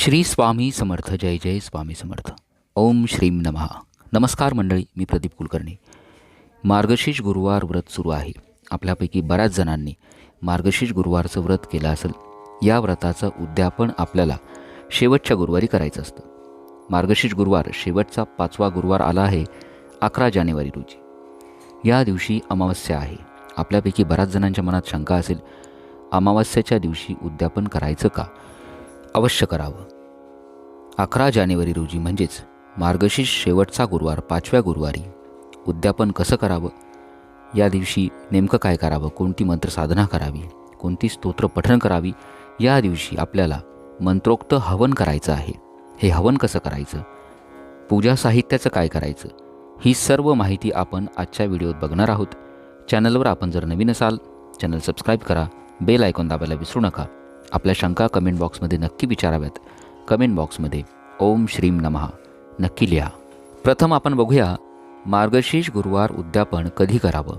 श्री स्वामी समर्थ जय जय स्वामी समर्थ. ओम श्रीम नमः. नमस्कार मंडळी मी प्रदीप कुलकर्णी. मार्गशीर्ष गुरुवार व्रत सुरू आहे. आपल्यापैकी बऱ्याच जणांनी मार्गशीर्ष गुरुवारचं व्रत केलं असेल या व्रताचं उद्यापन आपल्याला शेवटच्या गुरुवारी करायचं असतं. मार्गशीर्ष गुरुवार शेवटचा पाचवा गुरुवार आला आहे अकरा जानेवारी रोजी. या दिवशी अमावस्या आहे. आपल्यापैकी बऱ्याच जणांच्या मनात शंका असेल अमावस्याच्या दिवशी उद्यापन करायचं का? अवश्य करावं. अकरा जानेवारी रोजी म्हणजेच मार्गशीर्ष शेवटचा गुरुवार पाचव्या गुरुवारी उद्यापन कसं करावं? या दिवशी नेमकं काय करावं? कोणती मंत्रसाधना करावी? कोणती स्तोत्र पठण करावी? या दिवशी आपल्याला मंत्रोक्त हवन करायचं आहे. हे हवन कसं करायचं? पूजा साहित्याचं काय करायचं? ही सर्व माहिती आपण आजच्या व्हिडिओत बघणार आहोत. चॅनलवर आपण जर नवीन असाल चॅनल सबस्क्राईब करा बेल आयकॉन दाबायला विसरू नका. आपल्या शंका कमेंट बॉक्समध्ये नक्की विचाराव्यात. कमेंट बॉक्समध्ये ओम श्रीम नमः. नक्की लिहा. प्रथम आपण बघूया मार्गशीर्ष गुरुवार उद्यापन कधी करावं?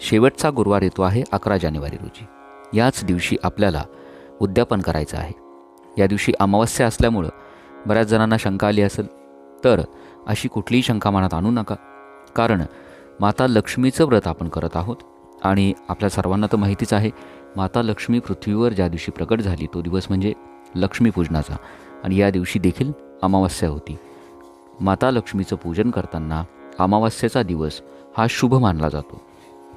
शेवटचा गुरुवार येतो आहे अकरा जानेवारी रोजी. याच दिवशी आपल्याला उद्यापन करायचं आहे. या दिवशी अमावस्या असल्यामुळं बऱ्याच जणांना शंका आली असेल तर अशी कुठलीही शंका मनात आणू नका. कारण माता लक्ष्मीचं व्रत आपण करत आहोत. आणि आपल्या सर्वांना तर माहितीच आहे माता लक्ष्मी पृथ्वीवर ज्या दिवशी प्रकट झाली तो दिवस म्हणजे लक्ष्मीपूजनाचा आणि या दिवशी देखील अमावस्या होती. माता लक्ष्मीचं पूजन करताना अमावस्येचा दिवस हा शुभ मानला जातो.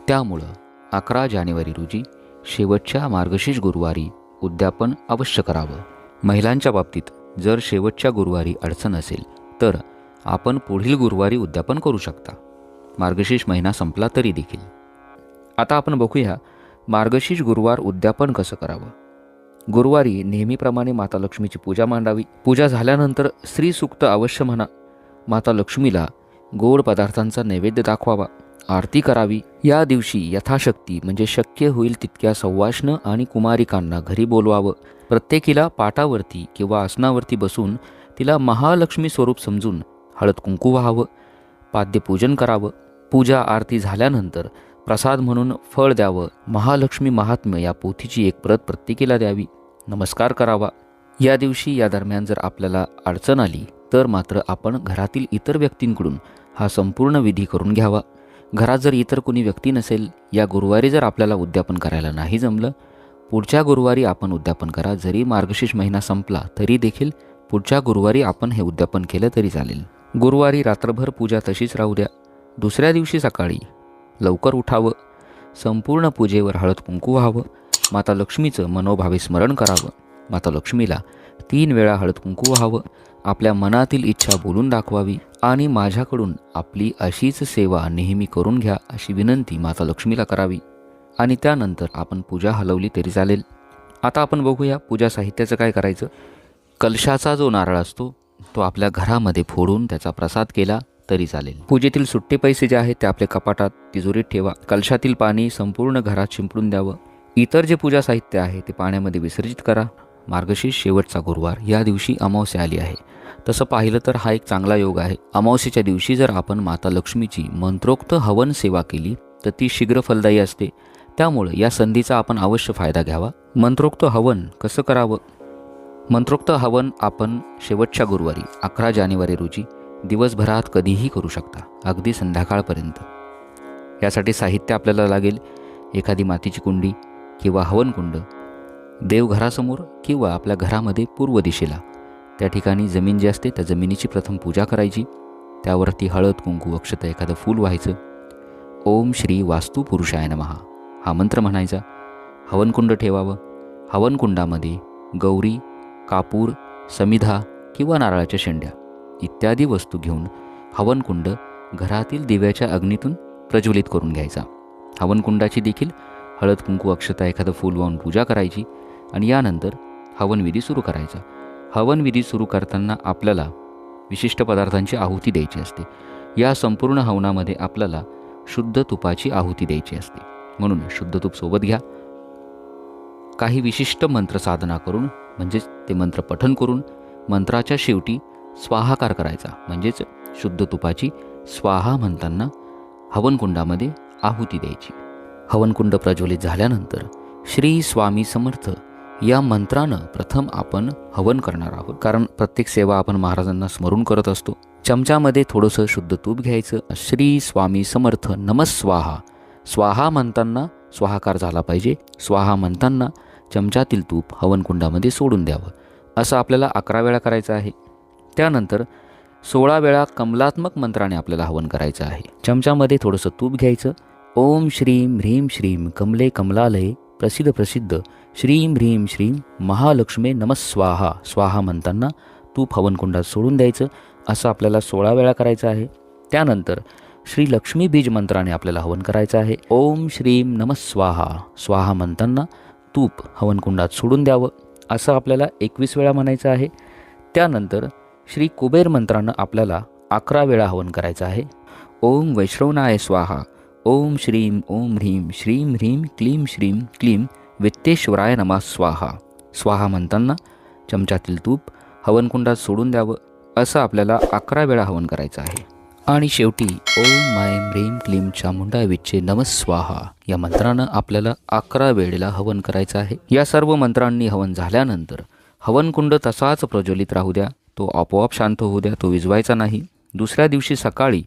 त्यामुळं अकरा जानेवारी रोजी शेवटच्या मार्गशीर्ष गुरुवारी उद्यापन अवश्य करावं. महिलांच्या बाबतीत जर शेवटच्या गुरुवारी अडचण असेल तर आपण पुढील गुरुवारी उद्यापन करू शकता. मार्गशीर्ष महिना संपला तरी देखील. आता आपण बघूया मार्गशीर्ष गुरुवार उद्यापन कसं करावं. गुरुवारी नेहमीप्रमाणे माता लक्ष्मीची पूजा मांडावी. पूजा झाल्यानंतर स्त्रीसूक्त अवश्य म्हणा. माता लक्ष्मीला गोड पदार्थांचा नैवेद्य दाखवावा. आरती करावी. या दिवशी यथाशक्ती म्हणजे शक्य होईल तितक्या सवाष्ण आणि कुमारिकांना घरी बोलवावं. प्रत्येकीला पाटावरती किंवा आसनावरती बसून तिला महालक्ष्मी स्वरूप समजून हळद कुंकू व्हावं. पाद्यपूजन करावं. पूजा आरती झाल्यानंतर प्रसाद म्हणून फळ द्यावं. महालक्ष्मी महात्म्य या पोथीची एक प्रत प्रत्येकीला द्यावी. नमस्कार करावा. या दिवशी या दरम्यान जर आपल्याला अडचण आली तर मात्र आपण घरातील इतर व्यक्तींकडून हा संपूर्ण विधी करून घ्यावा. घरात जर इतर कोणी व्यक्ती नसेल या गुरुवारी जर आपल्याला उद्यापन करायला नाही जमलं पुढच्या गुरुवारी आपण उद्यापन करा. जरी मार्गशीर्ष महिना संपला तरी देखील पुढच्या गुरुवारी आपण हे उद्यापन केलं तरी चालेल. गुरुवारी रात्रभर पूजा तशीच राहू द्या. दुसऱ्या दिवशी सकाळी लवकर उठावं. संपूर्ण पूजेवर हळद कुंकू व्हावं. माता लक्ष्मीचं मनोभावे स्मरण करावं. माता लक्ष्मीला तीन वेळा हळद कुंकू व्हावं. आपल्या मनातील इच्छा बोलून दाखवावी आणि माझ्याकडून आपली अशीच सेवा नेहमी करून घ्या अशी विनंती माता लक्ष्मीला करावी. आणि त्यानंतर आपण पूजा हलवली तरी चालेल. आता आपण बघूया पूजा साहित्याचं काय करायचं. कलशाचा जो नारळ असतो तो आपल्या घरामध्ये फोडून त्याचा प्रसाद केला. तरी चालेल. पूजेतील सुट्टे पैसे जे आहेत ते आपल्या कपाटात तिजोरीत ठेवा. कलशातील पाणी संपूर्ण घरात शिंपडून द्यावं. इतर जे पूजा साहित्य आहे ते पाण्यामध्ये विसर्जित करा. मार्गशीर्ष शेवटचा गुरुवार या दिवशी अमावस्या आली आहे. तसं पाहिलं तर हा एक चांगला योग आहे. अमावस्येच्या दिवशी जर आपण माता लक्ष्मीची मंत्रोक्त हवन सेवा केली तर ती शीघ्र फलदायी असते. त्यामुळं या संधीचा आपण अवश्य फायदा घ्यावा. मंत्रोक्त हवन कसं करावं? मंत्रोक्त हवन आपण शेवटच्या गुरुवारी अकरा जानेवारी रोजी दिवसभरात कधीही करू शकता अगदी संध्याकाळपर्यंत. यासाठी साहित्य आपल्याला लागेल एखादी मातीची कुंडी किंवा हवनकुंड देवघरासमोर किंवा आपल्या घरामध्ये पूर्व दिशेला. त्या ठिकाणी जमीन जी असते त्या जमिनीची प्रथम पूजा करायची. त्यावरती हळद कुंकू अक्षत एखादं फूल व्हायचं. ओम श्री वास्तू पुरुषाय नमहा हा मंत्र म्हणायचा. हवनकुंड ठेवावं. हवनकुंडामध्ये गौरी कापूर समिधा किंवा नारळाच्या शेंड्या. इत्यादी वस्तू घेऊन हवनकुंड घरातील दिव्याच्या अग्नीतून प्रज्वलित करून घ्यायचा. हवनकुंडाची देखील हळद कुंकू अक्षता एखादं फूल वाहून पूजा करायची आणि यानंतर हवनविधी सुरू करायचा. हवनविधी सुरू करताना आपल्याला विशिष्ट पदार्थांची आहुती द्यायची असते. या संपूर्ण हवनामध्ये आपल्याला शुद्ध तुपाची आहुती द्यायची असते. म्हणून शुद्ध तूप सोबत घ्या. काही विशिष्ट मंत्र साधना करून म्हणजेच ते मंत्र पठन करून मंत्राच्या शेवटी स्वाहाकार करायचा. म्हणजेच शुद्ध तुपाची स्वाहा म्हणताना हवनकुंडामध्ये आहुती द्यायची. हवनकुंड प्रज्वलित झाल्यानंतर श्री स्वामी समर्थ या मंत्रानं प्रथम आपण हवन करणार आहोत. कारण प्रत्येक सेवा आपण महाराजांना स्मरून करत असतो. चमच्यामध्ये थोडंसं शुद्ध तूप घ्यायचं. श्री स्वामी समर्थ नमस्वाहा स्वाहा म्हणताना स्वाहाकार झाला पाहिजे. स्वाहा म्हणताना चमच्यातील तूप हवनकुंडामध्ये सोडून द्यावं. असं आपल्याला अकरा वेळा करायचं आहे. त्यानंतर सोळा वेळा कमलात्मक मंत्राने आपल्याला हवन करायचं आहे. चमच्यामध्ये थोडंसं तूप घ्यायचं. ओम श्रीम ह्रीम श्रीम कमले कमलालय प्रसिद्ध प्रसिद्ध श्रीम ह्रीम श्रीम महालक्ष्मे नमस्वाहा स्वाहा. म्हणताना तूप हवनकुंडात सोडून द्यायचं. असं आपल्याला सोळा वेळा करायचं आहे. त्यानंतर श्री लक्ष्मी बीज मंत्राने आपल्याला हवन करायचं आहे. ओम श्रीम नमस्वाहा स्वाहा म्हणताना तूप हवनकुंडात सोडून द्यावं. असं आपल्याला एकवीस वेळा म्हणायचं आहे. त्यानंतर श्री कुबेर मंत्रानं आपल्याला अकरा वेळा हवन करायचं आहे. ओम वैष्णवनाय स्वाहा. ओम श्रीम ओम ह्रीम श्रीम ह्रीम क्लीम श्रीम क्लीम वित्तेश्वराय नमा स्वाहा. स्वाहा म्हणताना चमच्यातील तूप हवनकुंडात सोडून द्यावं असं आपल्याला अकरा वेळा हवन करायचं आहे. आणि शेवटी ओम मायम ह्रीम क्लीम चामुंडा विच्चे नमस्वाहा या मंत्रानं आपल्याला अकरा वेळेला हवन करायचं आहे. या सर्व मंत्रांनी हवन झाल्यानंतर हवनकुंड तसाच प्रज्वलित राहू द्या. तो आपोआप शांत होऊ द्या तो विजवायचा नाही. दुसऱ्या दिवशी सकाळी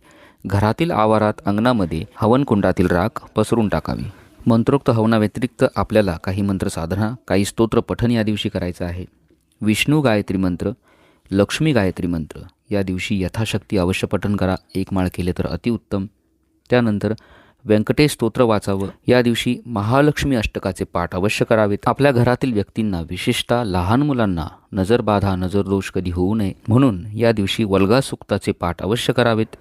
घरातील आवारात अंगणामध्ये हवनकुंडातील राख पसरून टाकावी. मंत्रोक्त हवनाव्यतिरिक्त आपल्याला काही मंत्र साधना काही स्तोत्र पठन या दिवशी करायचं आहे. विष्णू गायत्री मंत्र लक्ष्मी गायत्री मंत्र या दिवशी यथाशक्ती अवश्य पठन करा. एक माळ केले तर अतिउत्तम. त्यानंतर व्यंकटेश स्तोत्र वाचावं. या दिवशी महालक्ष्मी अष्टकाचे पाठ अवश्य करावेत. आपल्या घरातील व्यक्तींना विशेषतः लहान मुलांना नजरबाधा नजरदोष कधी होऊ नये म्हणून या दिवशी वल्गा सुक्ताचे पाठ अवश्य करावेत.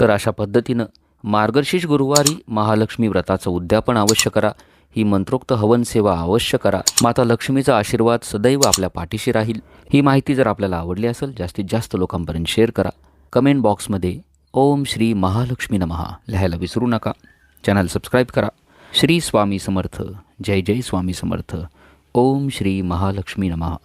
तर अशा पद्धतीनं मार्गशीर्ष गुरुवारी महालक्ष्मी व्रताचं उद्यापन अवश्य करा. ही मंत्रोक्त हवन सेवा अवश्य करा. माता लक्ष्मीचा आशीर्वाद सदैव आपल्या पाठीशी राहील. ही माहिती जर आपल्याला आवडली असेल जास्तीत जास्त लोकांपर्यंत शेअर करा. कमेंट बॉक्समध्ये ओम श्री महालक्ष्मी नमहा लिहायला विसरू नका. चॅनल सबस्क्राईब करा. श्री स्वामी समर्थ. जय जय स्वामी समर्थ. ओम श्री महालक्ष्मी नमहा